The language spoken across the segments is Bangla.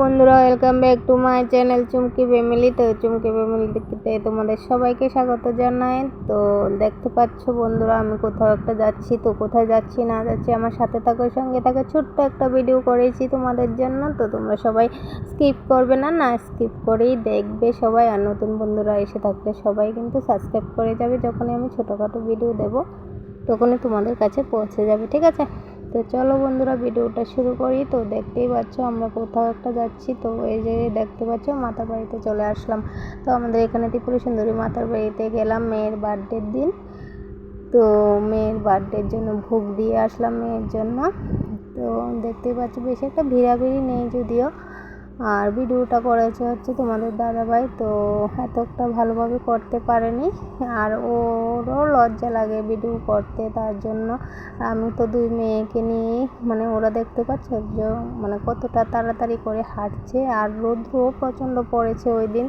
বন্ধুরা welcome back to my channel Chumki family তো চুমকি ফ্যামিলি দেখতে তোমাদের সবাইকে স্বাগত জানাই। তো দেখতে পাচ্ছ বন্ধুরা, আমি কোথাও একটা যাচ্ছি, তো কোথায় যাচ্ছি না যাচ্ছি, আমার সাথে থাকো, সঙ্গে থাকো, ছোট্ট একটা ভিডিও করেছি তোমাদের জন্য। তো তোমরা সবাই স্কিপ করবে না না স্কিপ করেই দেখবে সবাই, আর নতুন বন্ধুরা এসে থাকলে সবাই কিন্তু সাবস্ক্রাইব করে যাবে, যখনই আমি ছোটোখাটো ভিডিও দেবো, তখনই তোমাদের কাছে পৌঁছে যাবে, ঠিক আছে? তো চলো বন্ধুরা, ভিডিওটা শুরু করি। তো দেখতেই পাচ্ছ, আমরা কোথাও একটা যাচ্ছি। তো এই যে দেখতে পাচ্ছ, মাতার বাড়িতে চলে আসলাম। তো আমাদের এখানে ত্রিপুরা সুন্দরী মাতার বাড়িতে গেলাম মেয়ের বার্থডের দিন। তো মেয়ের বার্থডের জন্য ভোগ দিয়ে আসলাম মেয়ের জন্য। তো দেখতেই পাচ্ছ, বেশি একটা ভিড়াভিড়ি নেই যদিও। আর ভিডিওটা করেছে হচ্ছে তোমাদের দাদাভাই, তো এতটা ভালোভাবে করতে পারেনি। আর ওরও লজ্জা লাগে ভিডিও করতে, তার জন্য আমি তো দুই মেয়েকে নিয়ে মানে ওরা দেখতে পাচ্ছে যে মানে কতটা তাড়াতাড়ি করে হাঁটছে আর রৌদ্রও প্রচণ্ড পড়েছে ওই দিন।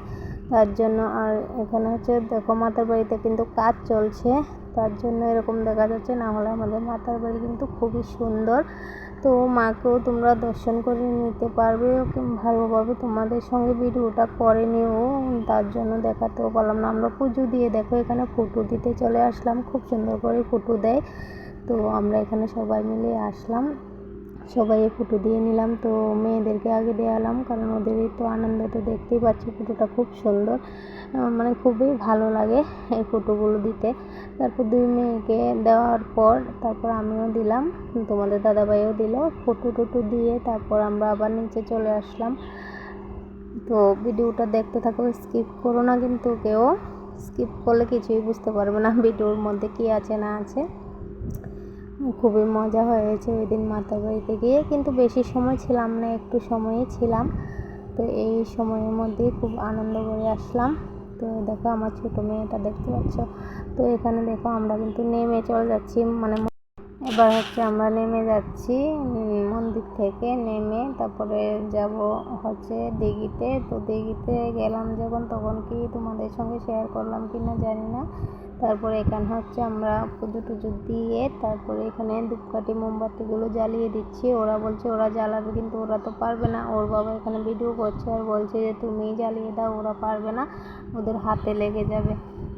তার জন্য আর এখানে হচ্ছে দেখো মাতার বাড়িতে কিন্তু কাজ চলছে। তার জন্য এরকম দেখা যাচ্ছে, না হলে আমাদের মাতার বাড়ি কিন্তু খুবই সুন্দর। তো মাকেও তোমরা দর্শন করে নিতে পারবে ভালোভাবে তোমাদের সঙ্গে ভিডিওটা করে নিও। তার জন্য দেখাতেও পারলাম না। আমরা পুজো দিয়ে দেখো, এখানে ফটো দিতে চলে আসলাম, খুব সুন্দর করে ফটো দেয়। তো আমরা এখানে সবাই মিলে আসলাম। সবাই ফটো দিয়ে নিলাম। তো মেয়েদেরকে আগে দেওয়ালাম কারণ ওদের তো আনন্দ তো দেখতেই পাচ্ছি ফটোটা খুব সুন্দর। মানে খুবই ভালো লাগে এই ফটোগুলো দিতে। তারপর দুই মেয়েকে দেওয়ার পর তারপর আমিও দিলাম, তোমাদের দাদাভাইও দিল। ফটো টটো দিয়ে তারপর আমরা আবার নিচে চলে আসলাম। তো ভিডিওটা দেখতে থাকো স্কিপ করো না কিন্তু কেউ। স্কিপ করলে কিছুই বুঝতে পারবে না ভিডিওর মধ্যে কী আছে না আছে। খুবই মজা হয়েছে ওই দিন মাতার বাড়িতে গিয়ে, কিন্তু বেশি সময় ছিলাম না, একটু সময়ই ছিলাম। তো এই সময়ের মধ্যে খুব আনন্দ করে আসলাম। তো দেখো আমার ছোটো মেয়েটা দেখতে পাচ্ছ। তো এখানে দেখো আমরা কিন্তু নেমে চলে যাচ্ছি মানে এবার হচ্ছে আমরা নেমে যাচ্ছি মন্দির থেকে নেমে তারপরে যাব হচ্ছে দিঘিতে তো দিঘিতে গেলাম যখন, তখন কি তোমাদের সঙ্গে শেয়ার করলাম কি না জানি না। তারপরে এখানে হচ্ছে আমরা পুজো টুজো দিয়ে তারপরে এখানে ধূপকাঠি, মোমবাতিগুলো জ্বালিয়ে দিচ্ছি। ওরা বলছে, ওরা জ্বালাবে কিন্তু ওরা তো পারবে না। ওর বাবা এখানে ভিডিও করছে আর বলছে যে তুমি জ্বালিয়ে দাও, ওরা পারবে না। ওদের হাতে লেগে যাবে।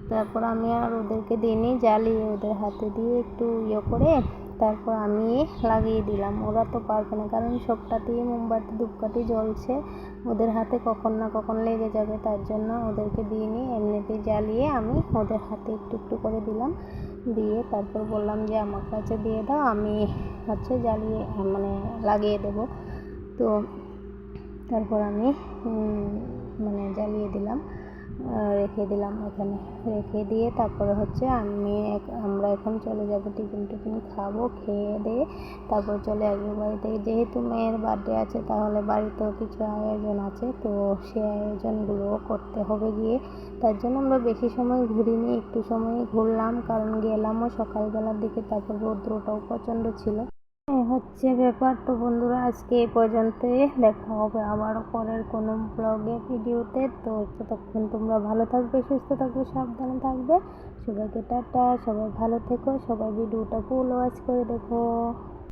তারপর আমি আর ওদেরকে দিইনি, জ্বালিয়ে ওদের হাতে দিয়ে একটু ইয়ে করে তারপর আমি লাগিয়ে দিলাম। ওরা তো পারবে না, কারণ সবটাতেই মোমবাতি, ধূপকাঠি জ্বলছে। ওদের হাতে কখন না কখন লেগে যাবে, তার জন্য ওদেরকে দিইনি। এমনিতে জ্বালিয়ে আমি ওদের হাতে একটু একটু করে দিলাম। দিয়ে তারপর বললাম যে, আমার কাছে দিয়ে দাও, আমি হচ্ছে জ্বালিয়ে মানে লাগিয়ে দেব। তো তারপর আমি মানে জ্বালিয়ে দিলাম। রেখে দিলাম এখানে। রেখে দিয়ে তারপরে হচ্ছে আমি আমরা এখন চলে যাব টিফিন টিফিন খাব, খেয়ে দিয়ে তারপর চলে আসব বাড়িতে। যেহেতু মেয়ের বার্থডে আছে, তাহলে বাড়িতেও কিছু আয়োজন আছে, তো সে আয়োজনগুলোও করতে হবে গিয়ে। তার জন্য আমরা বেশি সময় ঘুরিনি, একটু সময় ঘুরলাম, কারণ গেলামও সকালবেলার দিকে, তারপর রৌদ্রটাও প্রচণ্ড ছিল। হচ্ছে ব্যাপার। তো বন্ধুরা, আজকে এ পর্যন্তই। দেখা হবে আবারও পরের কোনো ব্লগে, ভিডিওতে। তো ততক্ষণ তোমরা ভালো থাকবে, সুস্থ থাকবে, সাবধানে থাকবে। সবাইকে টাটা, সবাই ভালো থেকো, সবাই ভিডিওটা ফুল ওয়াচ করে দেখো।